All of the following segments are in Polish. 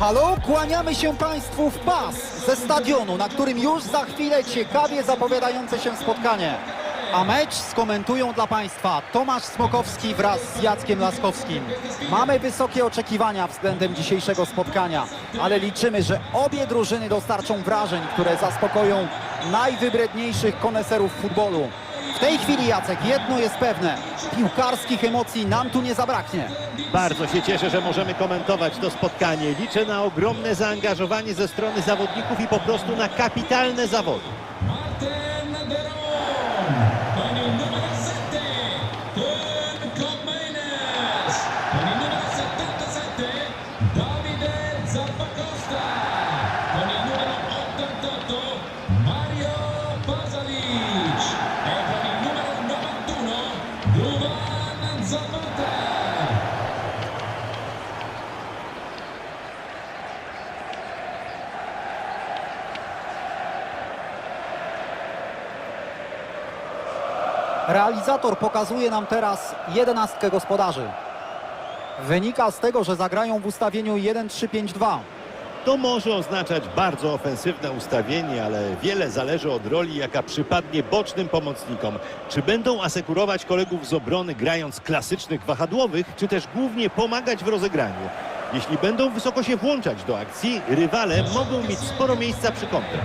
Halo, kłaniamy się Państwu w pas ze stadionu, na którym już za chwilę ciekawie zapowiadające się spotkanie. A mecz skomentują dla Państwa Tomasz Smokowski wraz z Jackiem Laskowskim. Mamy wysokie oczekiwania względem dzisiejszego spotkania, ale liczymy, że obie drużyny dostarczą wrażeń, które zaspokoją najwybredniejszych koneserów futbolu. W tej chwili, Jacek, jedno jest pewne. Piłkarskich emocji nam tu nie zabraknie. Bardzo się cieszę, że możemy komentować to spotkanie. Liczę na ogromne zaangażowanie ze strony zawodników i po prostu na kapitalne zawody. Realizator pokazuje nam teraz jedenastkę gospodarzy. Wynika z tego, że zagrają w ustawieniu 1-3-5-2. To może oznaczać bardzo ofensywne ustawienie, ale wiele zależy od roli, jaka przypadnie bocznym pomocnikom. Czy będą asekurować kolegów z obrony grając klasycznych wahadłowych, czy też głównie pomagać w rozegraniu. Jeśli będą wysoko się włączać do akcji, rywale mogą mieć sporo miejsca przy kontrach.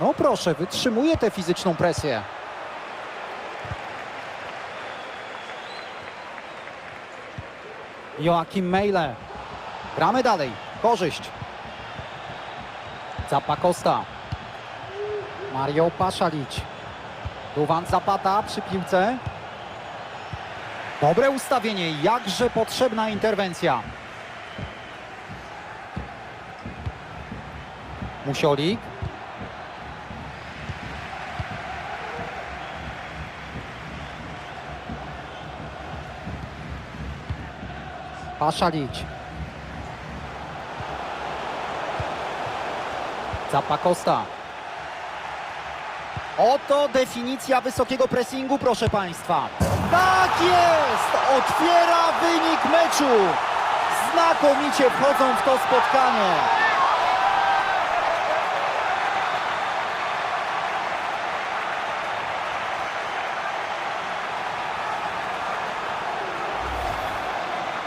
No proszę, wytrzymuje tę fizyczną presję. Joachim Meile. Gramy dalej. Korzyść. Zapakosta. Mario Paszalić. Duwan Zapata przy piłce. Dobre ustawienie, jakże potrzebna interwencja. Musiolik. Paszalić. Zapakosta. Oto definicja wysokiego pressingu, proszę Państwa. Tak jest! Otwiera wynik meczu. Znakomicie wchodzą w to spotkanie.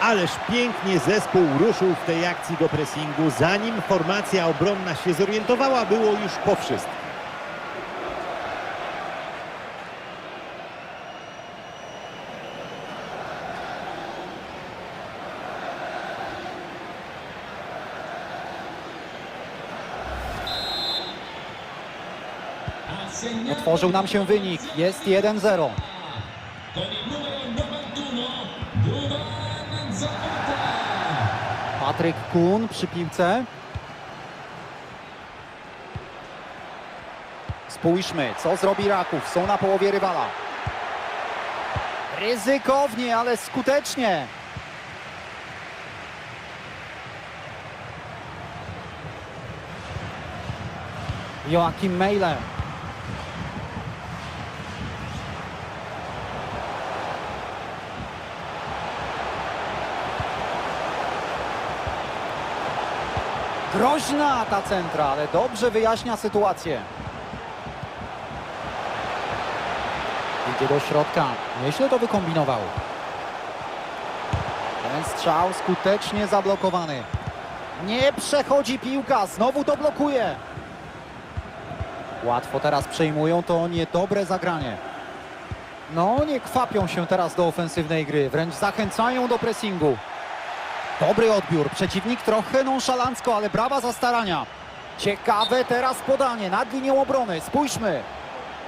Ależ pięknie zespół ruszył w tej akcji do pressingu, zanim formacja obronna się zorientowała, było już po wszystkim. Otworzył nam się wynik. Jest 1-0. Patryk Kun przy piłce. Spójrzmy, co zrobi Raków. Są na połowie rywala. Ryzykownie, ale skutecznie. Joachim Meile. Groźna ta centra, ale dobrze wyjaśnia sytuację. Idzie do środka. Nieźle to wykombinował. Ten strzał skutecznie zablokowany. Nie przechodzi piłka, znowu to blokuje. Łatwo teraz przejmują to niedobre zagranie. No, nie kwapią się teraz do ofensywnej gry, wręcz zachęcają do pressingu. Dobry odbiór. Przeciwnik trochę nonszalancko, ale brawa za starania. Ciekawe teraz podanie nad linią obrony. Spójrzmy.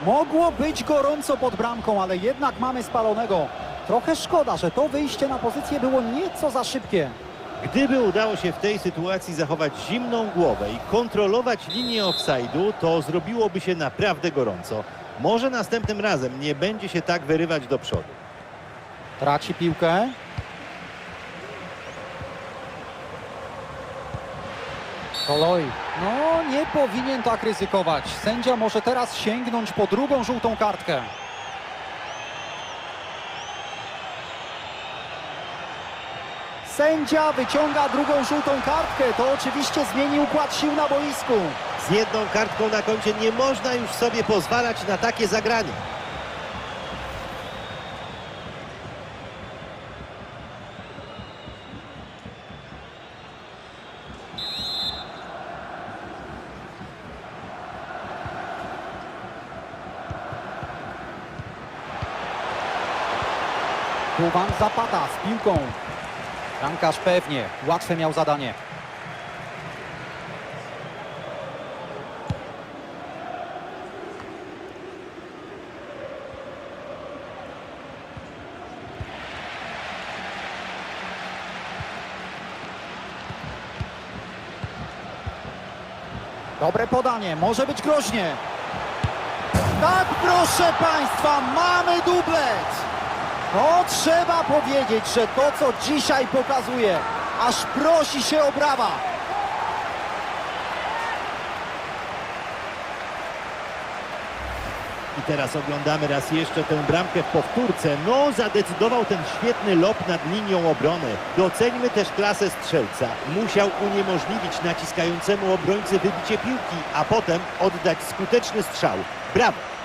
Mogło być gorąco pod bramką, ale jednak mamy spalonego. Trochę szkoda, że to wyjście na pozycję było nieco za szybkie. Gdyby udało się w tej sytuacji zachować zimną głowę i kontrolować linię offside'u, to zrobiłoby się naprawdę gorąco. Może następnym razem nie będzie się tak wyrywać do przodu. Traci piłkę. Koloj. No, nie powinien tak ryzykować. Sędzia może teraz sięgnąć po drugą żółtą kartkę. Sędzia wyciąga drugą żółtą kartkę. To oczywiście zmieni układ sił na boisku. Z jedną kartką na koncie nie można już sobie pozwalać na takie zagranie. Zapata z piłką. Bramkarz pewnie, łatwe miał zadanie. Dobre podanie, może być groźnie. Tak, proszę Państwa, mamy dublet. No, trzeba powiedzieć, że to, co dzisiaj pokazuje, aż prosi się o brawa. I teraz oglądamy raz jeszcze tę bramkę w powtórce. No, zadecydował ten świetny lob nad linią obrony. Doceńmy też klasę strzelca. Musiał uniemożliwić naciskającemu obrońcy wybicie piłki, a potem oddać skuteczny strzał. Brawo!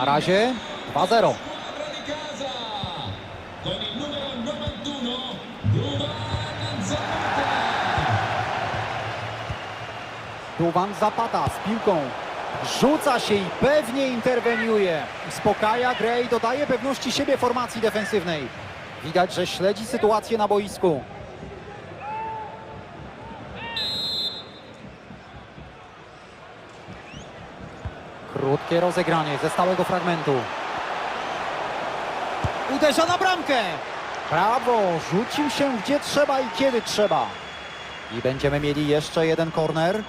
Na razie 2-0. Squadra di casa con il numero 91 Duvan Zapata. Duwan Zapata z piłką. Rzuca się i pewnie interweniuje. Uspokaja grę i dodaje pewności siebie formacji defensywnej. Widać, że śledzi sytuację na boisku. Krótkie rozegranie ze stałego fragmentu. Uderza na bramkę! Brawo! Rzucił się gdzie trzeba i kiedy trzeba. I będziemy mieli jeszcze jeden korner.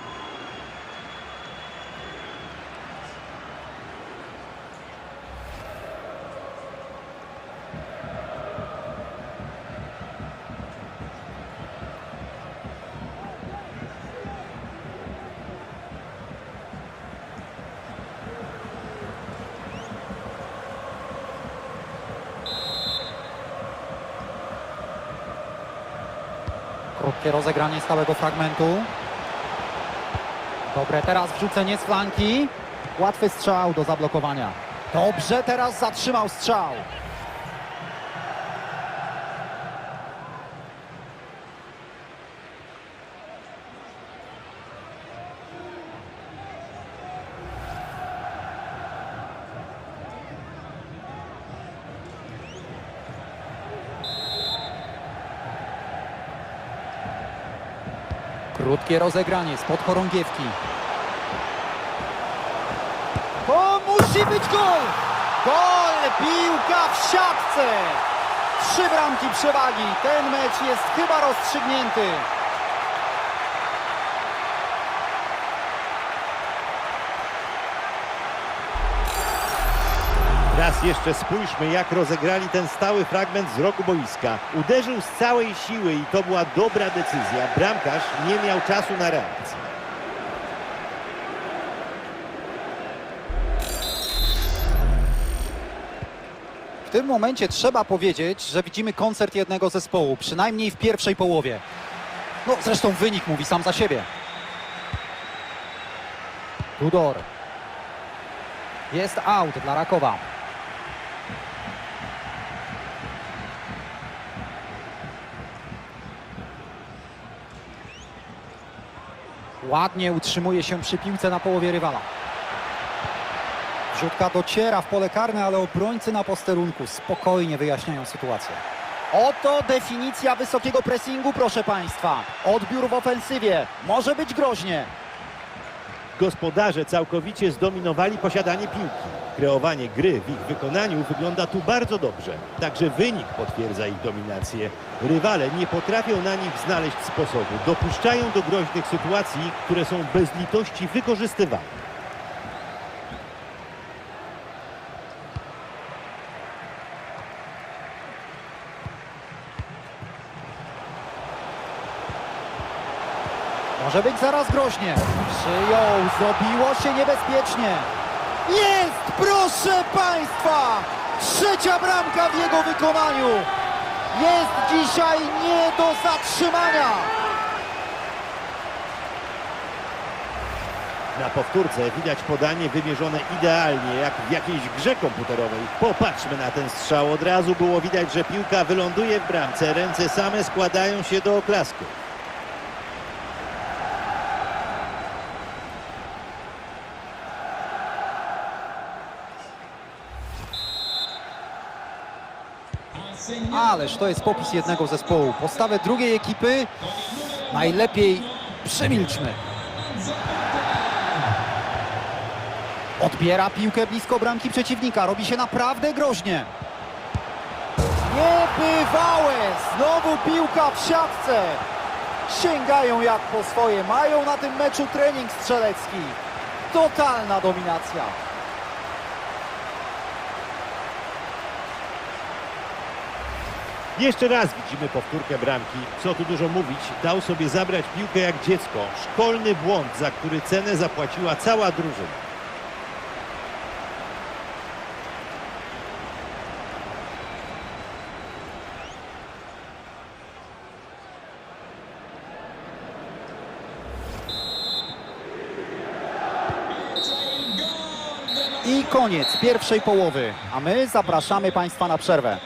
Rozegranie stałego fragmentu. Dobre teraz wrzucenie z flanki. Łatwy strzał do zablokowania. Dobrze teraz zatrzymał strzał. Krótkie rozegranie spod chorągiewki. To musi być gol! Gol! Piłka w siatce! Trzy bramki przewagi. Ten mecz jest chyba rozstrzygnięty. Jeszcze spójrzmy, jak rozegrali ten stały fragment z rogu boiska. Uderzył z całej siły i to była dobra decyzja. Bramkarz nie miał czasu na reakcję. W tym momencie trzeba powiedzieć, że widzimy koncert jednego zespołu, przynajmniej w pierwszej połowie. No zresztą wynik mówi sam za siebie. Tudor. Jest out dla Rakowa. Ładnie utrzymuje się przy piłce na połowie rywala. Wrzutka dociera w pole karne, ale obrońcy na posterunku spokojnie wyjaśniają sytuację. Oto definicja wysokiego pressingu, proszę Państwa. Odbiór w ofensywie. Może być groźnie. Gospodarze całkowicie zdominowali posiadanie piłki. Kreowanie gry w ich wykonaniu wygląda tu bardzo dobrze. Także wynik potwierdza ich dominację. Rywale nie potrafią na nich znaleźć sposobu. Dopuszczają do groźnych sytuacji, które są bez litości wykorzystywane. Może być zaraz groźnie. Przyjął, zrobiło się niebezpiecznie. Jest, proszę Państwa! Trzecia bramka w jego wykonaniu. Jest dzisiaj nie do zatrzymania. Na powtórce widać podanie wymierzone idealnie, jak w jakiejś grze komputerowej. Popatrzmy na ten strzał. Od razu było widać, że piłka wyląduje w bramce. Ręce same składają się do oklasku. Ależ to jest popis jednego zespołu. Postawę drugiej ekipy najlepiej przemilczmy. Odbiera piłkę blisko bramki przeciwnika. Robi się naprawdę groźnie. Niebywałe! Znowu piłka w siatce. Sięgają jak po swoje. Mają na tym meczu trening strzelecki. Totalna dominacja. Jeszcze raz widzimy powtórkę bramki. Co tu dużo mówić, dał sobie zabrać piłkę jak dziecko. Szkolny błąd, za który cenę zapłaciła cała drużyna. I koniec pierwszej połowy. A my zapraszamy Państwa na przerwę.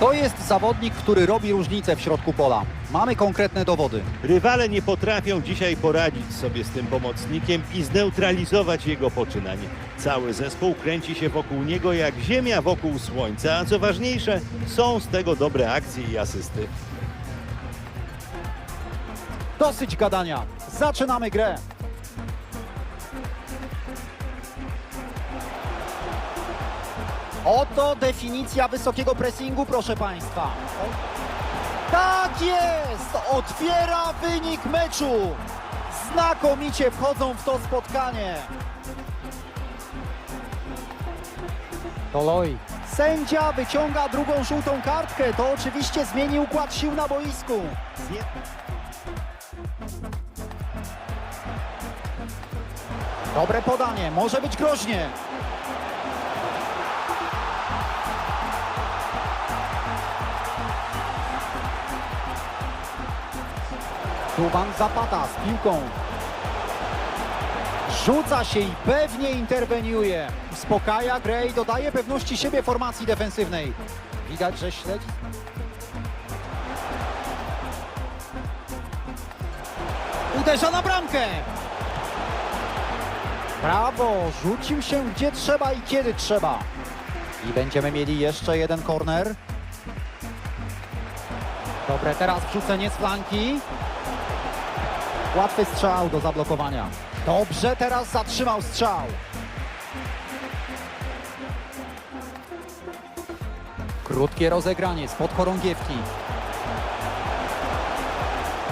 To jest zawodnik, który robi różnicę w środku pola. Mamy konkretne dowody. Rywale nie potrafią dzisiaj poradzić sobie z tym pomocnikiem i zneutralizować jego poczynań. Cały zespół kręci się wokół niego jak ziemia wokół słońca, a co ważniejsze, są z tego dobre akcje i asysty. Dosyć gadania. Zaczynamy grę. Oto definicja wysokiego pressingu, proszę Państwa. Tak jest! Otwiera wynik meczu. Znakomicie wchodzą w to spotkanie. Toloi. Sędzia wyciąga drugą żółtą kartkę. To oczywiście zmieni układ sił na boisku. Zje- Dobre podanie, może być groźnie. Tuban Zapata z piłką. Rzuca się i pewnie interweniuje. Uspokaja grę i dodaje pewności siebie formacji defensywnej. Widać, że śledzi. Uderza na bramkę. Brawo, rzucił się gdzie trzeba i kiedy trzeba. I będziemy mieli jeszcze jeden korner. Dobre, teraz wrzucenie z flanki. Łatwy strzał do zablokowania. Dobrze, teraz zatrzymał strzał. Krótkie rozegranie spod chorągiewki.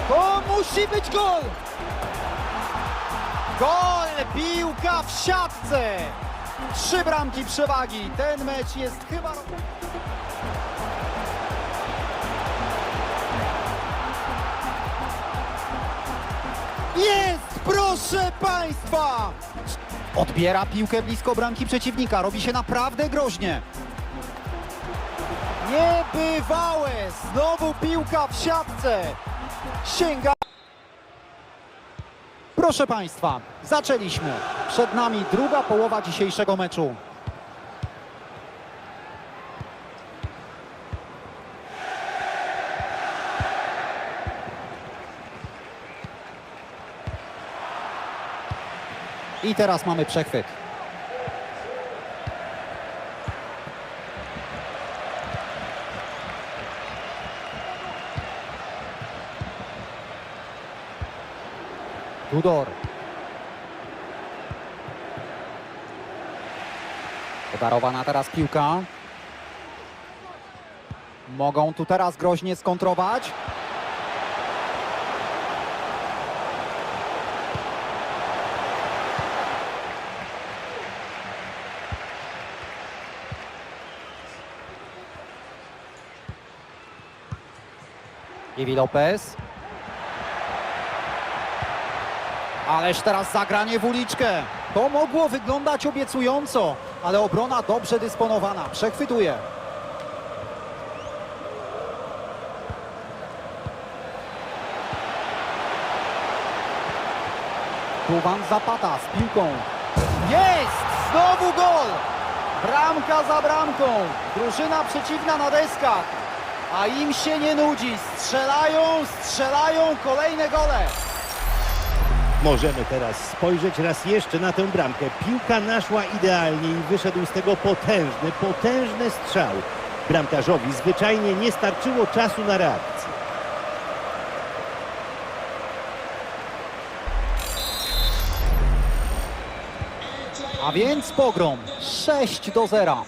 To musi być gol! Gol! Piłka w siatce! Trzy bramki przewagi. Ten mecz jest chyba... Jest! Proszę Państwa! Odbiera piłkę blisko bramki przeciwnika. Robi się naprawdę groźnie. Niebywałe! Znowu piłka w siatce. Sięga... Proszę Państwa, zaczęliśmy. Przed nami druga połowa dzisiejszego meczu. I teraz mamy przechwyt. Tudor. Podarowana teraz piłka. Mogą tu teraz groźnie skontrować. Iwi Lopez. Ależ teraz zagranie w uliczkę. To mogło wyglądać obiecująco, ale obrona dobrze dysponowana. Przechwytuje. Tuwan Zapata z piłką. Jest! Znowu gol! Bramka za bramką. Drużyna przeciwna na deskach. A im się nie nudzi. Strzelają, strzelają kolejne gole. Możemy teraz spojrzeć raz jeszcze na tę bramkę. Piłka naszła idealnie i wyszedł z tego potężny, potężny strzał. Bramkarzowi zwyczajnie nie starczyło czasu na reakcję. A więc pogrom 6 do 0.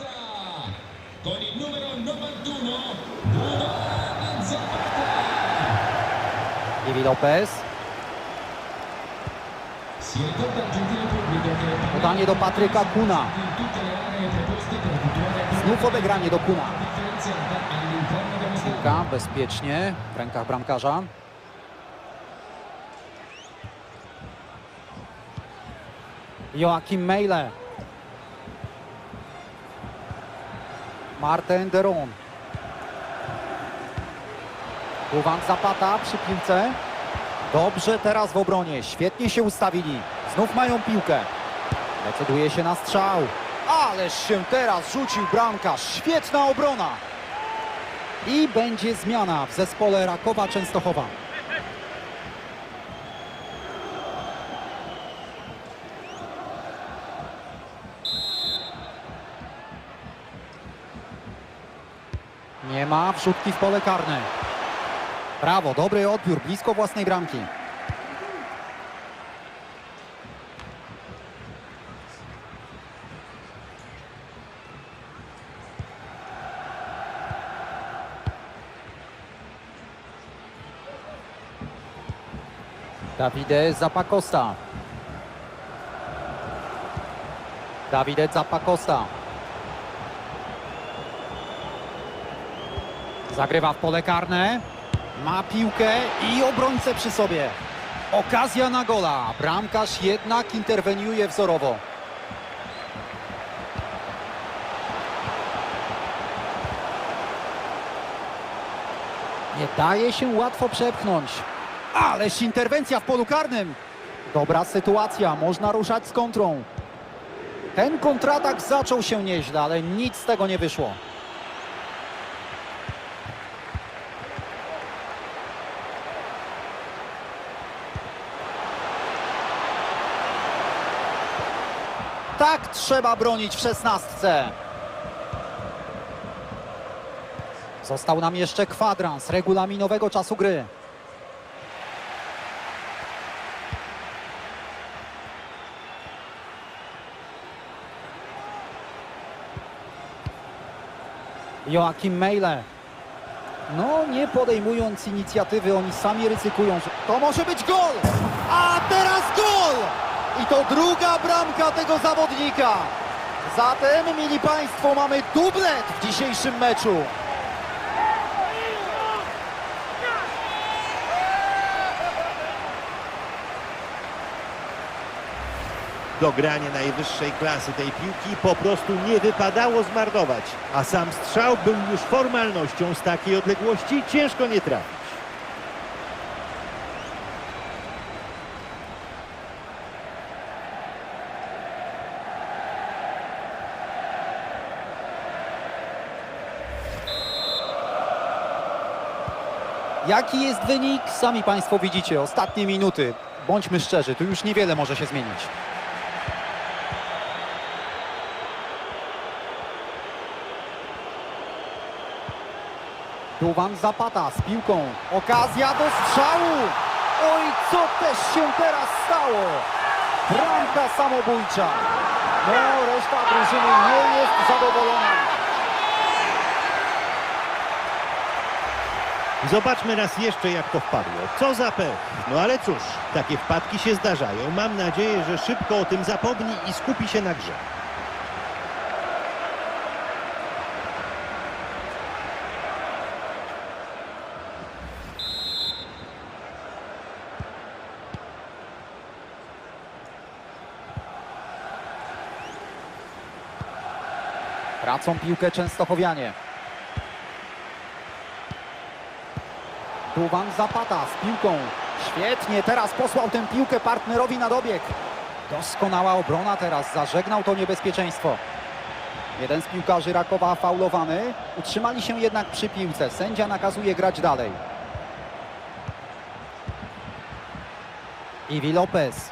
Iwi Lopez. Podanie do Patryka Kuna. Znów odegranie do Kuna. Piłka bezpiecznie w rękach bramkarza. Joachim Meile. Martin Deron. Uwan Zapata przy piłce. Dobrze teraz w obronie. Świetnie się ustawili. Znów mają piłkę. Decyduje się na strzał. Ależ się teraz rzucił bramkarz. Świetna obrona. I będzie zmiana w zespole Rakowa Częstochowa. Nie ma wrzutki w pole karne. Brawo, dobry odbiór, blisko własnej bramki. Davide Zapacosta. Davide Zapacosta. Zagrywa w pole karne. Ma piłkę i obrońcę przy sobie. Okazja na gola. Bramkarz jednak interweniuje wzorowo. Nie daje się łatwo przepchnąć. Ależ interwencja w polu karnym. Dobra sytuacja, można ruszać z kontrą. Ten kontratak zaczął się nieźle, ale nic z tego nie wyszło. Tak trzeba bronić w szesnastce. Został nam jeszcze kwadrans regulaminowego czasu gry. Joachim Meile. No, nie podejmując inicjatywy, oni sami ryzykują. To może być gol! A teraz gol! I to druga bramka tego zawodnika. Zatem, mili Państwo, mamy dublet w dzisiejszym meczu. Dogranie najwyższej klasy tej piłki po prostu nie wypadało zmarnować, a sam strzał był już formalnością z takiej odległości ciężko nie trafić. Jaki jest wynik? Sami Państwo widzicie, ostatnie minuty. Bądźmy szczerzy, tu już niewiele może się zmienić. Tuwan Zapata z piłką. Okazja do strzału. Oj, co też się teraz stało? Bramka samobójcza. No, reszta drużyny nie jest zadowolona. Zobaczmy raz jeszcze, jak to wpadło. Co za pech. No ale cóż, takie wpadki się zdarzają. Mam nadzieję, że szybko o tym zapomni i skupi się na grze. Tracą piłkę Częstochowianie. Tuwan Zapata z piłką. Świetnie, teraz posłał tę piłkę partnerowi na dobieg. Doskonała obrona teraz, zażegnał to niebezpieczeństwo. Jeden z piłkarzy Rakowa faulowany. Utrzymali się jednak przy piłce. Sędzia nakazuje grać dalej. Iwi Lopez.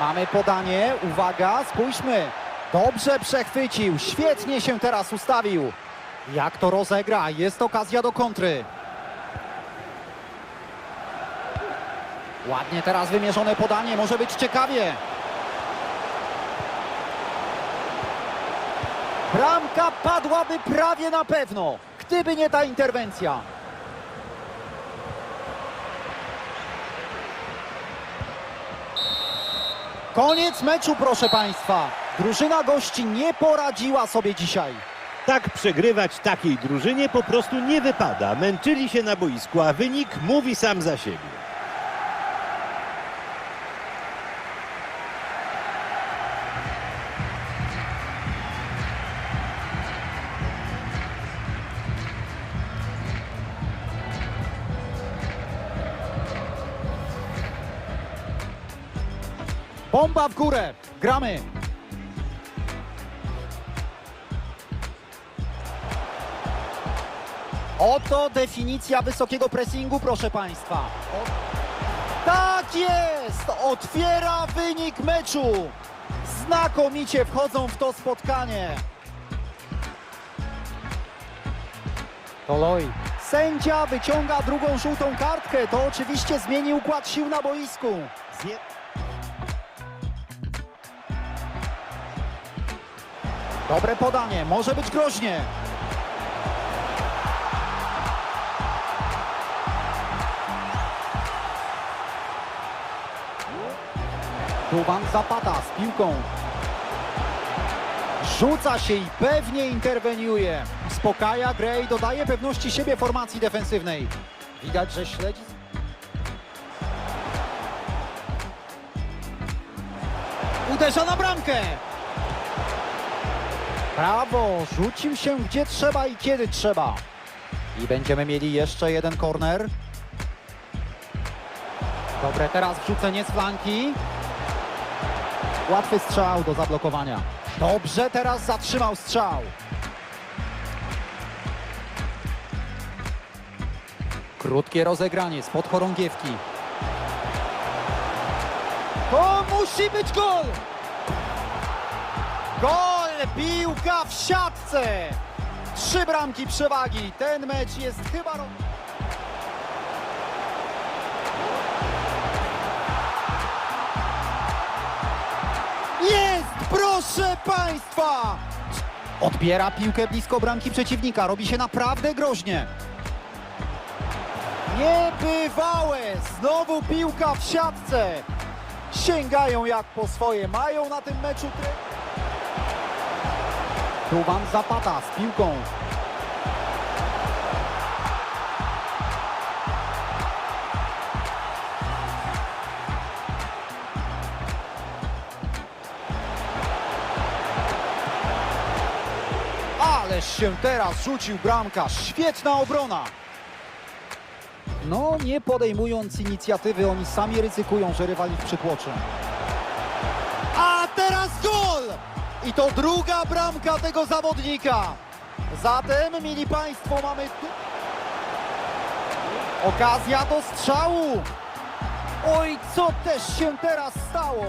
Mamy podanie, uwaga, spójrzmy. Dobrze przechwycił, świetnie się teraz ustawił. Jak to rozegra? Jest okazja do kontry. Ładnie teraz wymierzone podanie, może być ciekawie. Bramka padłaby prawie na pewno, gdyby nie ta interwencja. Koniec meczu, proszę Państwa. Drużyna gości nie poradziła sobie dzisiaj. Tak przegrywać takiej drużynie po prostu nie wypada. Męczyli się na boisku, a wynik mówi sam za siebie. Bomba w górę. Gramy. Oto definicja wysokiego pressingu, proszę Państwa. Tak jest! Otwiera wynik meczu. Znakomicie wchodzą w to spotkanie. Toloi. Sędzia wyciąga drugą żółtą kartkę. To oczywiście zmieni układ sił na boisku. Zje... Dobre podanie, może być groźnie. Tuwan Zapata z piłką. Rzuca się i pewnie interweniuje. Uspokaja grę i dodaje pewności siebie formacji defensywnej. Widać, że śledzi... Uderza na bramkę. Brawo, rzucił się gdzie trzeba i kiedy trzeba. I będziemy mieli jeszcze jeden korner. Dobre, teraz wrzucenie z flanki. Łatwy strzał do zablokowania. Dobrze, teraz zatrzymał strzał. Krótkie rozegranie spod chorągiewki. To musi być gol! Gol! Piłka w siatce! Trzy bramki przewagi. Ten mecz jest chyba... Proszę Państwa! Odbiera piłkę blisko bramki przeciwnika. Robi się naprawdę groźnie. Niebywałe! Znowu piłka w siatce. Sięgają jak po swoje. Mają na tym meczu... Tuwan Zapata z piłką. Się teraz rzucił bramkarz. Świetna obrona. No, nie podejmując inicjatywy, oni sami ryzykują, że rywal ich przytłoczy. A teraz gol! I to druga bramka tego zawodnika. Zatem, mili Państwo, mamy. Okazja do strzału. Oj, co też się teraz stało?